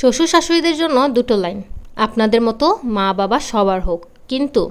শ্বশুর শাশুড়িদের জন্য দুটো লাইন। আপনাদের মতো মা বাবা সবার হোক, কিন্তু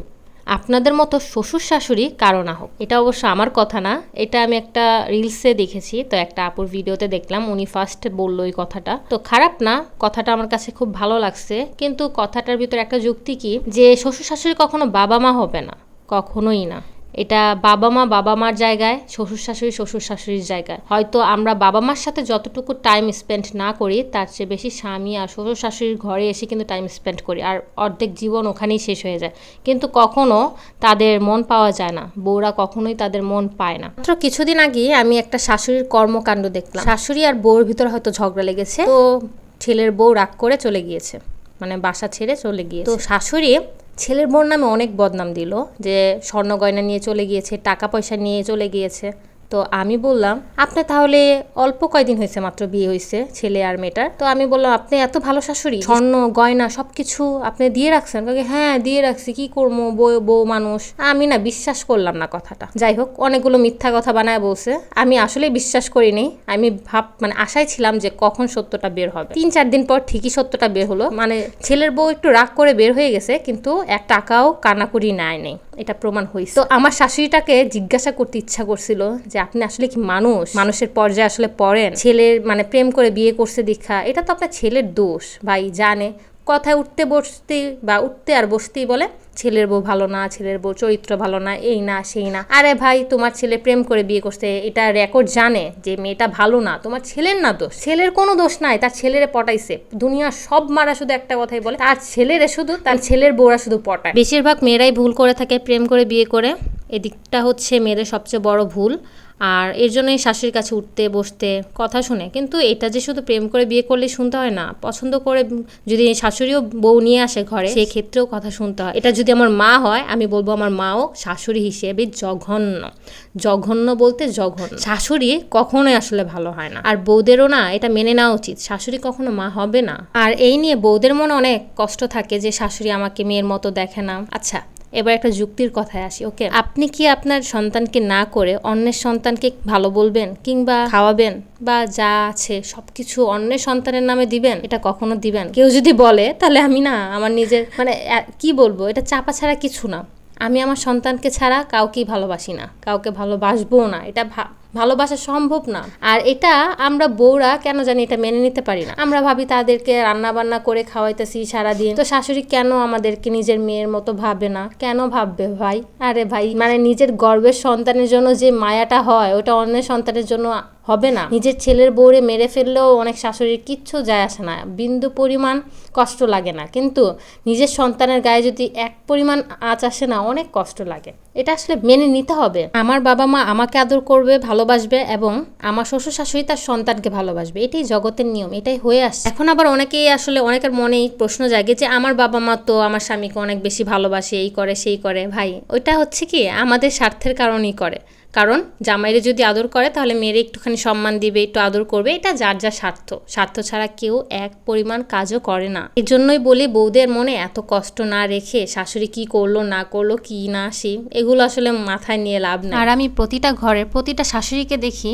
আপনাদের মতো শ্বশুর শাশুড়ি কারও না হোক। এটা অবশ্য আমার কথা না, এটা আমি একটা রিলসে দেখেছি, তো একটা আপুর ভিডিওতে দেখলাম, উনি ফার্স্ট বলল এই কথাটা। তো খারাপ না, কথাটা আমার কাছে খুব ভালো লাগছে, কিন্তু কথাটার ভিতরে একটা যুক্তি কি? যে শ্বশুর শাশুড়ি কখনো বাবা মা হবে না, কখনোই না। এটা বাবা মা, বাবা মার জায়গায়, শ্বশুর শাশুড়ি, শ্বশুর শাশুড়ির জায়গায়। হয়তো আমরা বাবা মার সাথে যতটুকু টাইম স্পেন্ড না করি, তার চেয়ে বেশি স্বামী আর শ্বশুর শাশুড়ির ঘরে এসে কিন্তু টাইম স্পেন্ড করি আর অর্ধেক জীবন ওখানেই শেষ হয়ে যায়। কিন্তু কখনো তাদের মন পাওয়া যায় না। বউরা কখনোই তাদের মন পায় না। মাত্র কিছুদিন আগে আমি একটা শাশুড়ির কর্মকাণ্ড দেখলাম। শাশুড়ি আর বউর ভিতরে হয়তো ঝগড়া লেগেছে। তো ছেলের বউ রাগ করে চলে গিয়েছে। মানে বাসা ছেড়ে চলে গিয়েছে। তো শাশুড়ি ছেলের বোন নামে অনেক বদনাম দিল যে স্বর্ণ গয়না নিয়ে চলে গিয়েছে, টাকা পয়সা নিয়ে চলে গিয়েছে। তো আমি বললাম, আপনি তাহলে অল্প কয়দিন হয়েছে মাত্র বিয়ে হয়েছে ছেলে আর মেয়েটার? তো আমি বললাম, আপনি এত ভালো শাশুড়ি, স্বর্ণ, গয়না সব কিছু আপনি দিয়ে রাখছেন? হ্যাঁ দিয়ে রাখছি, কি করব, বউ বউ মানুষ? আমি না বিশ্বাস করলাম না কথাটা। যাই হোক, অনেকগুলো মিথ্যা কথা বানায় বলছে। আমি আসলে বিশ্বাস করিনি। আমি ভাব মানে আশায় ছিলাম যে কখন সত্যটা বের হবে। তিন চার দিন পর ঠিকই সত্যটা বের হলো। মানে ছেলের বউ একটু রাগ করে বের হয়ে গেছে, কিন্তু এক টাকাও কানাকুড়ি নেয় নেই এটা প্রমাণ হয়েছে তো আমার শাশুড়িটাকে জিজ্ঞাসা করতে ইচ্ছা করছিল যে আপনি আসলে কি মানুষ? মানুষের পর্যায়ে আসলে পড়েন। ছেলের মানে প্রেম করে বিয়ে করছে দীক্ষা, এটা তো আপনার ছেলের দোষ। ভাই জানে, কথায় উঠতে বসতেই বা উঠতে আর বসতেই বলে, ছেলের বউ ভালো না, ছেলের বউ চরিত্র ভালো না, এই না, সেই না। আরে ভাই, তোমার ছেলে প্রেম করে বিয়ে করছে, এটা রেকর্ড জানে যে মেয়েটা ভালো না, তোমার ছেলের না দোষ। ছেলের কোনো দোষ নাই, তার ছেলেরে পটাইছে। দুনিয়া সব মারা শুধু একটা কথাই বলে, তার ছেলেরে শুধু, তার ছেলের বউরা শুধু পটায়। বেশিরভাগ মেয়েরাই ভুল করে থাকে প্রেম করে বিয়ে করে। এদিকটা হচ্ছে মেয়েদের সবচেয়ে বড় ভুল। আর এর জন্যই শাশুড়ির কাছে উঠতে, বসতে কথা শুনে। কিন্তু এটা যে শুধু প্রেম করে বিয়ে করলে শুনতে হয় না। পছন্দ করে যদি শাশুড়িও বউ নিয়ে আসে ঘরে, সেই ক্ষেত্রেও কথা শুনতে হয়। এটা যদি আমার মা হয়, আমি বলব আমার মাও শাশুড়ি হিসেবে জঘন্য। জঘন্য বলতে জঘন্য। শাশুড়ি কখনোই আসলে ভালো হয় না। আর বউদেরও না, এটা মেনে নেওয়া উচিত। শাশুড়ি কখনো মা হবে না। আর এই নিয়ে বউদের মনে অনেক কষ্ট থাকে যে শাশুড়ি আমাকে মেয়ের মতো দেখে না। আচ্ছা এবার একটা যুক্তির কথায় আসি, ওকে? আপনি কি আপনার সন্তানকে না করে অন্যের সন্তানকে ভালো বলবেন কিংবা খাওয়াবেন বা যা আছে সবকিছু অন্যের সন্তানের নামে দিবেন? এটা কখনো দিবেন? কেউ যদি বলে, তাহলে আমি না, আমার নিজের মানে কি বলব? এটা চাপা ছাড়া কিছু না। আমি আমার সন্তানকে ছাড়া কাউকেই ভালোবাসি না, কাউকে ভালোবাসবো না। এটা ভালোবাসা সম্ভব না। আর এটা আমরা বউরা কেন জানি এটা মেনে নিতে পারি না। আমরা ভাবি তাদেরকে রান্না বান্না করে খাওয়াইতেছি সারাদিন। তো শাশুড়ি কেন আমাদেরকে নিজের মেয়ের মতো ভাবে না? কেন ভাববে ভাই? আরে ভাই মানে নিজের গর্বের সন্তানের জন্য যে মায়াটা হয়, ওটা অন্যের সন্তানের জন্য হবে না। নিজের ছেলের বউরে মেরে ফেললেও অনেক শাশুড়ির কিচ্ছু যায় আসে না। বিন্দু পরিমাণ কষ্ট লাগে না। কিন্তু নিজের সন্তানের গায়ে যদি এক পরিমাণ আঁচ আসে না, অনেক কষ্ট লাগে। এটা আসলে মেনে নিতে হবে। আমার বাবা মা আমাকে আদর করবে ভালোবাসবে এবং আমার শ্বশুর শাশুড়ি তার সন্তানকে ভালোবাসবে। এটাই জগতের নিয়ম, এটাই হয়ে আসছে। এখন আবার অনেকেই আসলে অনেকের মনেই প্রশ্ন জাগে যে, আমার বাবা মা তো আমার স্বামীকে অনেক বেশি ভালোবাসে, এই করে, সেই করে। ভাই, ওইটা হচ্ছে কি? আমাদের স্বার্থের কারণেই করে। কারণ জামাইরে যদি আদর করে, তাহলে মেয়েরে একটুখানি সম্মান দিবে, একটু আদর করবে, এটা যার যা স্বার্থ। স্বার্থ ছাড়া কেউ এক পরিমাণ কাজও করে না। এজন্যই জন্যই বলি বৌদের মনে এত কষ্ট না রেখে শাশুড়ি কি করল, না করল, কি না সে এগুলো আসলে মাথায় নিয়ে লাভ না আর আমি প্রতিটা ঘরের প্রতিটা শাশুড়িকে দেখি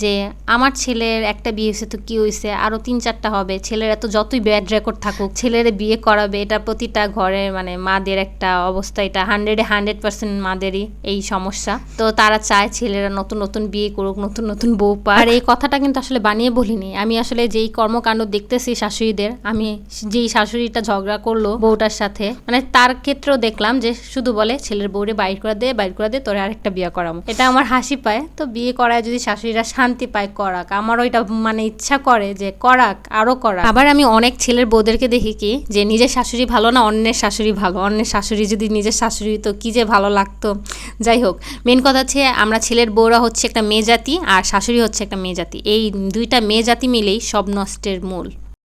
যে আমার ছেলের একটা বিয়ে হয়েছে তো কি হয়েছে? আরও তিন চারটা হবে। ছেলের এত যতই ব্যাড রেকর্ড থাকুক, ছেলের বিয়ে করাবে, এটা প্রতিটা ঘরে মানে মাদের একটা অবস্থা এটা। হান্ড্রেডে হান্ড্রেড পার্সেন্ট মাদেরই এই সমস্যা। তো তারা চায় ছেলেরা নতুন নতুন বিয়ে করুক, নতুন নতুন বউ পা আর এই কথাটা কিন্তু আসলে বানিয়ে বলিনি। আমি আসলে যেই কর্মকাণ্ড দেখতেছি শাশুড়িদের, আমি যেই শাশুড়িটা ঝগড়া করল বউটার সাথে মানে তার ক্ষেত্রেও দেখলাম যে শুধু বলে, ছেলের বউরে বাইর করে দে, বাইর করে দে, তোরে আরেকটা বিয়ে করাবো। এটা আমার হাসি পায়। তো বিয়ে করায় যদি শাশুড়িরা শান্তি পায় করাক। আমার ওইটা মানে ইচ্ছা করে যে করাক আরও করাক। আবার আমি অনেক ছেলের বউদেরকে দেখি কি, যে নিজের শাশুড়ি ভালো না অন্যের শাশুড়ি ভালো? অন্যের শাশুড়ি যদি নিজের শাশুড়ি তো কি যে ভালো লাগতো? যাই হোক মেন কথা হচ্ছে আমরা ছেলের বউরা হচ্ছে একটা মেয়ে জাতি আর শাশুড়ি হচ্ছে একটা মেয়ে জাতি। এই দুইটা মেয়ে জাতি মিলেই সব নষ্টের মূল।